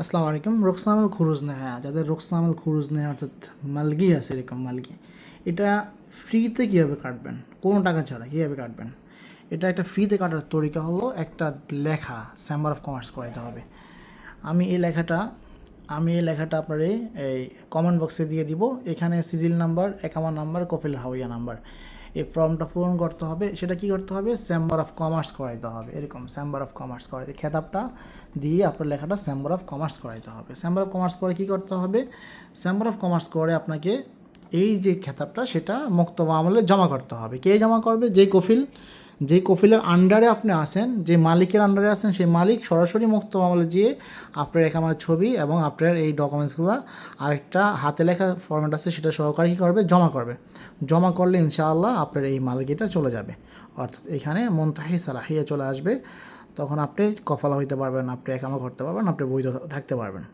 আসসালামু আলাইকুম। রোকসামাল খুরুজ নেহা যাদের রোকসামাল খুরুজ নেহা অর্থাৎ মালগি আছে এরকম মালগি, এটা ফ্রিতে কীভাবে কাটবেন? কোনো টাকা ছাড়া কীভাবে কাটবেন? এটা একটা ফ্রিতে কাটার তরিকা হলো একটা লেখা চেম্বার অফ কমার্স করাইতে হবে। আমি এই লেখাটা, আমি এই লেখাটা আপনার এই কমেন্ট বক্সে দিয়ে দিব। এখানে সিজিল নাম্বার, একামা নাম্বার, কপিল হাওয়া নাম্বার। এই ফর্মটা পূরণ করতে হবে, সেটা কি করতে হবে? চেম্বার অফ কমার্স করাইতে হবে। এরকম চেম্বার অফ কমার্স করাইতে, খেতাবটা দিয়ে আপনার লেখাটা চেম্বার অফ কমার্স করাইতে হবে। চেম্বার অফ কমার্স করে কি করতে হবে? চেম্বার অফ কমার্স করে আপনাকে এই যে খেতাবটা, সেটা মুক্ত আমলে জমা করতে হবে। কে জমা করবে? যে কফিল যে কফিলের আন্ডারে আপনি আসেন যে মালিকের আন্ডারে আসেন সেই মালিক সরাসরি মুক্ত মামলে যেয়ে আপনার একামার ছবি এবং আপনার এই ডকুমেন্টসগুলো আরেকটা হাতে লেখা ফরম্যাট আছে, সেটা সহকারে কী করবে? জমা করবে। জমা করলে ইনশাআল্লাহ আপনার এই মালিকিটা চলে যাবে। অর্থাৎ এখানে মন্তাহি সালাহিয়া চলে আসবে। তখন আপনি কফলা হইতে পারবেন আপনি একামা করতে পারবেন আপনি বৈধ থাকতে পারবেন।